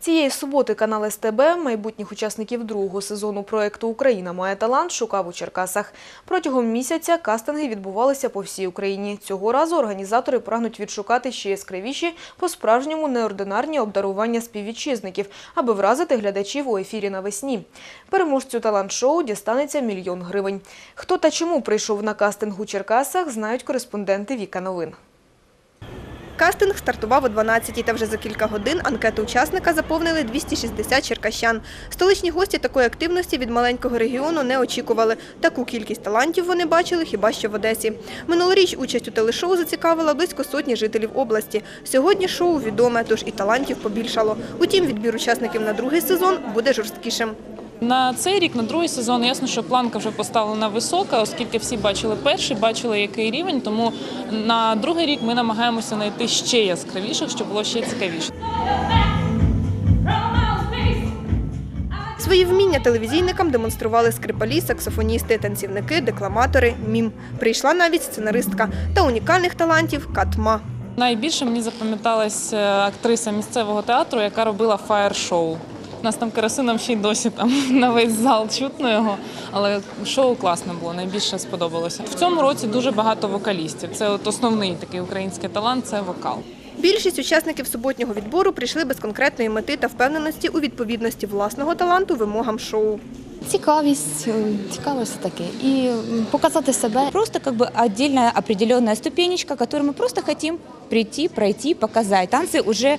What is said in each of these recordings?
Цієї суботи канал СТБ майбутніх учасників другого сезону проєкту Україна має талант шукав у Черкасах. Протягом місяця кастинги відбувалися по всій Україні. Цього разу організатори прагнуть відшукати ще яскравіші, по-справжньому неординарні обдарування співвітчизників, аби вразити глядачів у ефірі навесні. Переможцю талант-шоу дістанеться мільйон гривень. Хто та чому прийшов на кастинг у Черкасах, знають кореспонденти Віка Новин. Кастинг стартував о 12-й, та вже за кілька годин анкету учасника заповнили 260 черкащан. Столичні гості такої активності від маленького регіону не очікували. Таку кількість талантів вони бачили хіба що в Одесі. Минулоріч участь у телешоу зацікавила близько сотні жителів області. Сьогодні шоу відоме, тож і талантів побільшало. Утім, відбір учасників на другий сезон буде жорсткішим. На цей рік, на другий сезон, ясно, що планка вже поставлена висока, оскільки всі бачили перший, бачили який рівень. Тому на другий рік ми намагаємося знайти ще яскравіших, щоб було ще цікавіше. Свої вміння телевізійникам демонстрували скрипалі, саксофоністи, танцівники, декламатори, мім. Прийшла навіть сценаристка та унікальних талантів Катма. Найбільше мені запам'яталась е, актриса місцевого театру, яка робила фаєр-шоу. У нас там керосином ще й досі там на весь зал чутно його, але шоу класне було, найбільше сподобалося. В цьому році дуже багато вокалістів. Це от основний такий український талант це вокал. Більшість учасників суботнього відбору прийшли без конкретної мети та впевненості у відповідності власного таланту вимогам шоу. Цікавість, е, цікаво все таке. І м, показати себе. Просто как бы отдельная определенная ступенечка, которую мы просто хотим прийти, пройти, показать. Танцы уже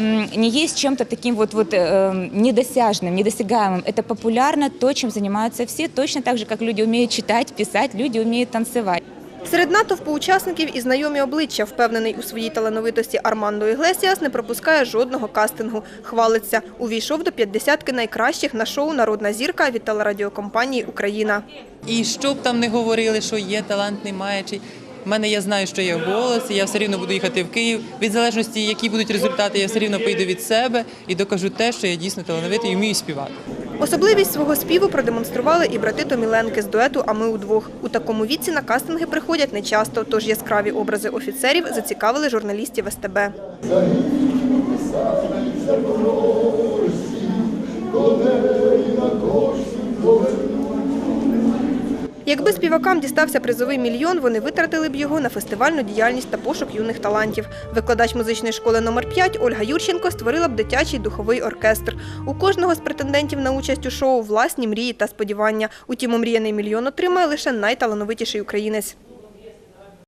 м, не есть чем-то таким вот, вот э, недосяжным, недосягаемым. Это популярно, то, чем занимаются все, точно так же, как люди умеют читать, писать, люди умеют танцевать. Серед натовпу учасників і знайомі обличчя, впевнений у своїй талановитості Армандо Іглесіас, не пропускає жодного кастингу. Хвалиться. Увійшов до п'ятдесятки найкращих на шоу Народна зірка від телерадіокомпанії Україна. І що б там не говорили, що є талант, немає. Чи... В мене я знаю, що є голос, я все рівно буду їхати в Київ. Від залежності, які будуть результати, я все рівно поїду від себе і докажу те, що я дійсно талановитий і вмію співати. Особливість свого співу продемонстрували і брати Томіленки з дуету А ми удвох. У такому віці на кастинги приходять нечасто, тож яскраві образи офіцерів зацікавили журналістів СТБ. Якби співакам дістався призовий мільйон, вони витратили б його на фестивальну діяльність та пошук юних талантів. Викладач музичної школи номер 5 Ольга Юрченко створила б дитячий духовий оркестр. У кожного з претендентів на участь у шоу власні мрії та сподівання. Утім, омріяний мільйон отримає лише найталановитіший українець.